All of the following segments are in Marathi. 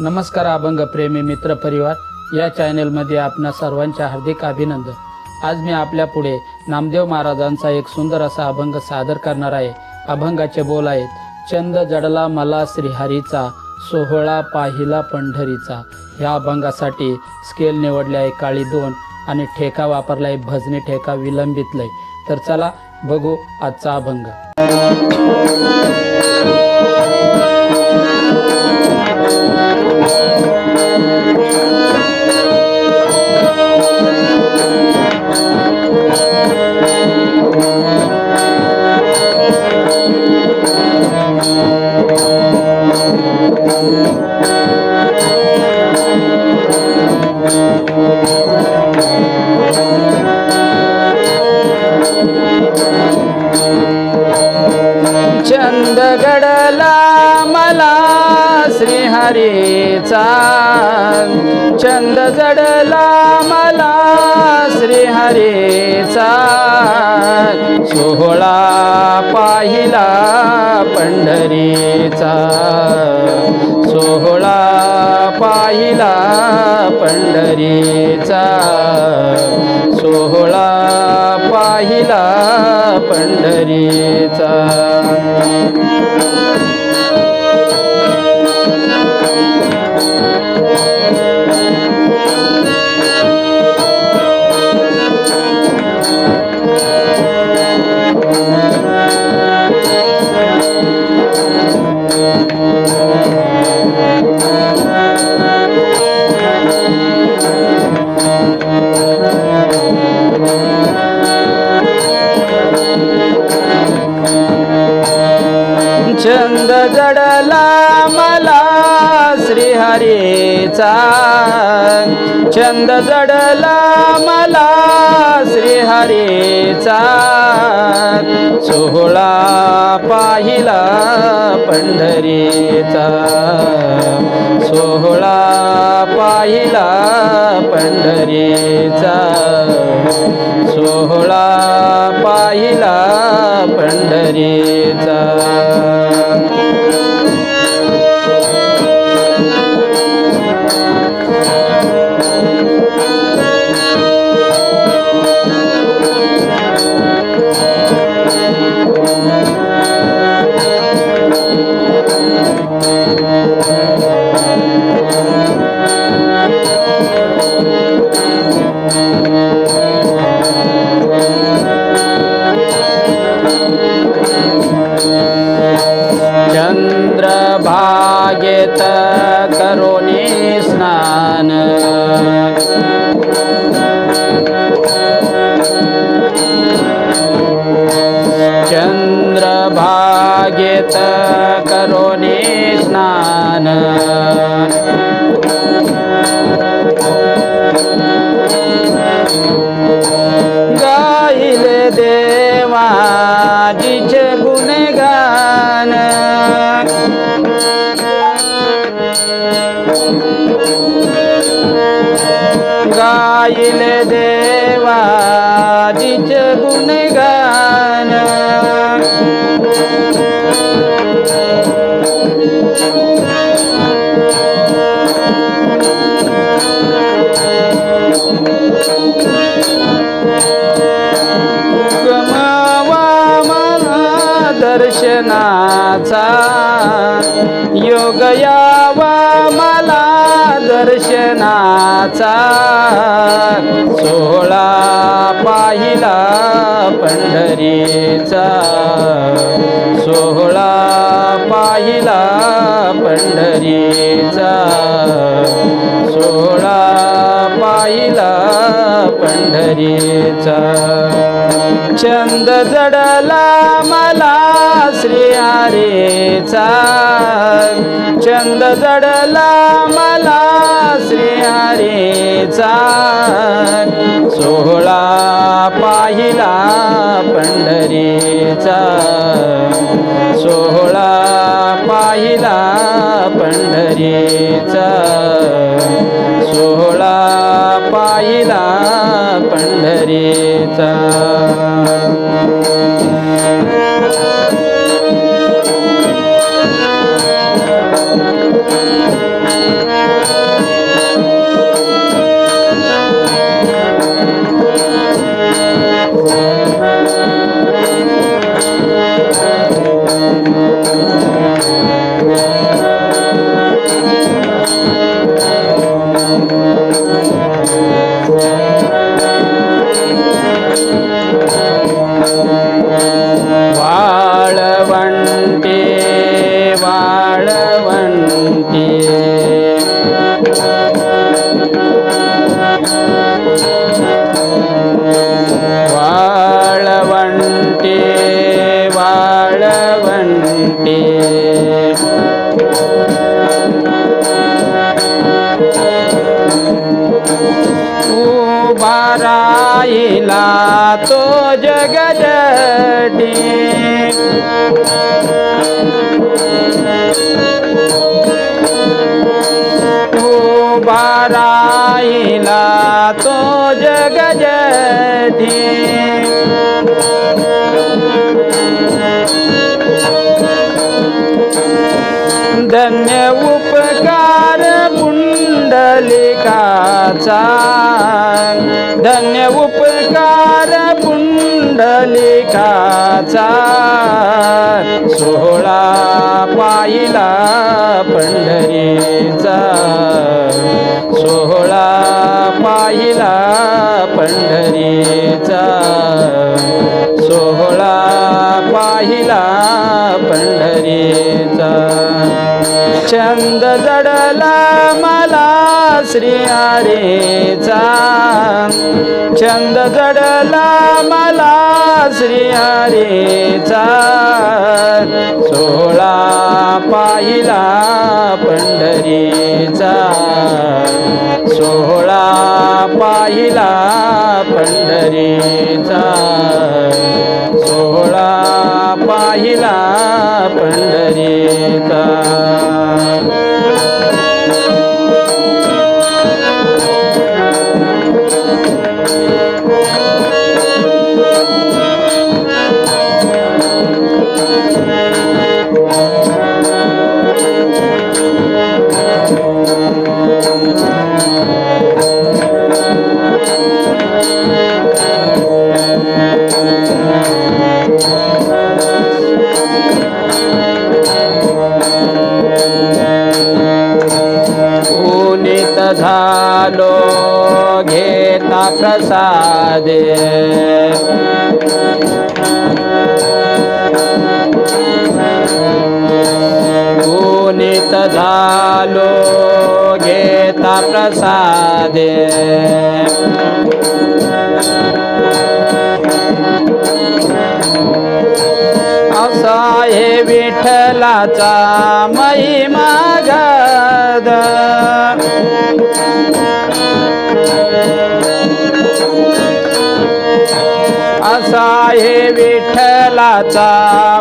नमस्कार अभंग प्रेमी मित्र परिवार या चॅनेलमध्ये आपणा सर्वांचे हार्दिक अभिनंदन. आज मी आपल्या पुढे नामदेव महाराजांचा एक सुंदर असा अभंग सादर करणार आहे. अभंगाचे बोल आहेत चंद जडला मला श्रीहरीचा सोहळा पाहिला पंढरीचा. या अभंगासाठी स्केल निवडले आहे काळी दोन आणि ठेका वापरला आहे भजनी ठेका विलंबितलाय तर चला बघू आजचा अभंग. श्रीहरीचा चंद जडला मला श्रीहरीचा सोहळा पाहिला पंढरीचा. सोहळा पाहिला पंढरीचा. सोहळा पाहिला पंढरीचा. छंद जडला मला श्रीहरीचा. छंद जडला मला श्रीहरीचा. सोहळा पाहिला पंढरीचा. सोहळा पाहिला पंढरीचा. सोहळा पाहिला पंढरीचा. गाईले देवाजीचे गुणगान दर्शनाचा योग यावा मला दर्शनाचा. सोहळा पाहिला पंढरीचा. सोहळा पाहिला पंढरीचा. सोहळा पाहिला पंढरीचा. चंद जडला श्रीहरीचा चंद जडला मला श्रीहरीचा सोहळा पाहिला पंढरीचा. सोहळा पाहिला पंढरीचा. सोहळा पाहिला पंढरीचा. a पाहिला तो जगजटी उभा राहिला तो जगजटी धन्य उपकार पुंडलिकाचा धन्य उपकार पुंडलिकाचा. सोहळा पाहिला पंढरीचा. सोहळा पाहिला पंढरीचा. सोहळा पाहिला पंढरीचा. छंद जडला मला श्री हरेचा. छंद जडला मला श्री हरेचा. सोळा पाहिला पंढरीचा. सोहळा पाहिला पंढरीचा. सोहळा पाहिला पंढरीचा. पुनीत झालो घेता प्रसादे. पुनीत झालो घेता प्रसादे. असा हे विठ्ठलाचा महिमा गद. आहे हे विठ्ठलाचा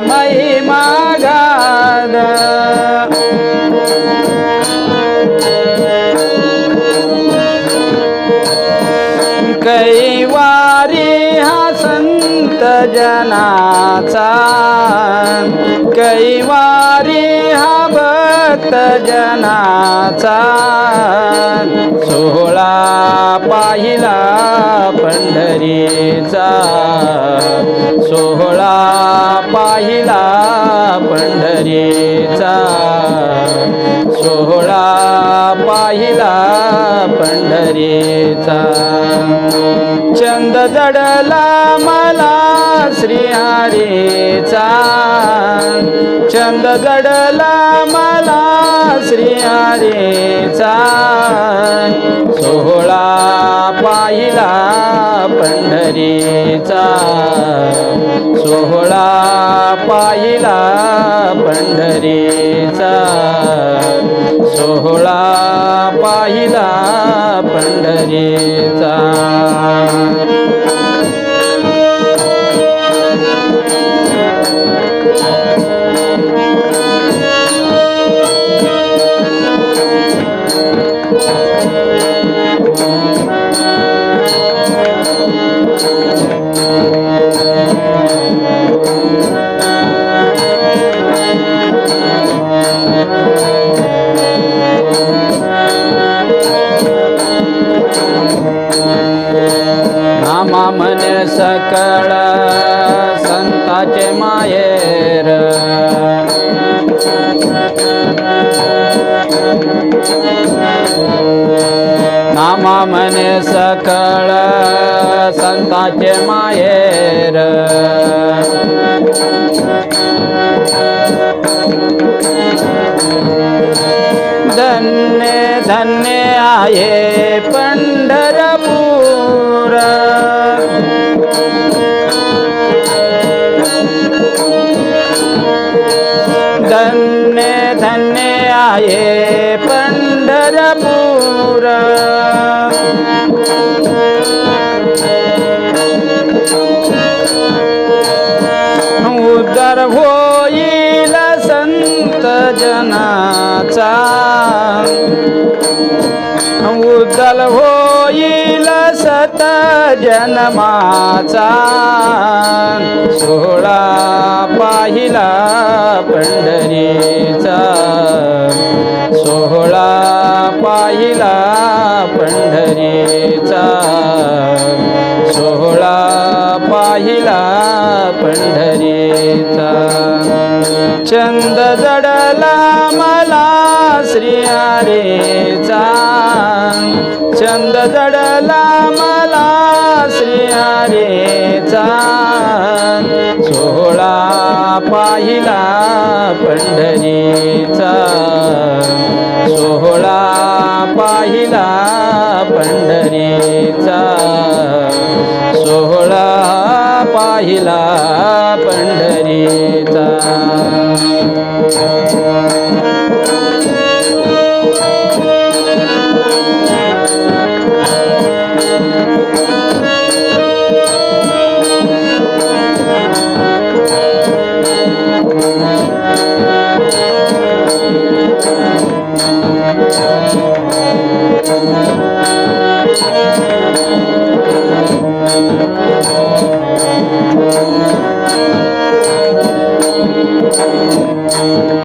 महिमा गान. कैवारी हा संत जनाचा. कैवारी हा भक्त भक्तजनाचा सोहळा पाहिला पंढरीचा. सोहळा पाहिला पंढरीचा. सोहळा पाहिला पंढरीचा. चंद जडला मला श्रीहारीचा. चंद जडला मला श्री हरीचा सोहळा पाहिला पंढरीचा. सोहळा पाहिला पंढरीचा. सोहळा पाहिला पंढरी सकळ संताचे मायेर नामा मने सकळ संताचे मायेर धन्य धन्य आहे पंढरपूर. माये पंढरपूर. उद्धार होईल संत जनाचा. उद्दल होईल सत जन्माचा. सोहळा पाहिला पंढरीचा. पाहिला पंढरीचा. सोहळा पाहिला पंढरीचा. चंद जडला मला श्री हरेचा चंद जडला मला श्री हरेचा सोहळा पाहिला पंढरीचा. सोहळा पाहिला पंढरीचा. सोहळा पाहिला पंढरीचा.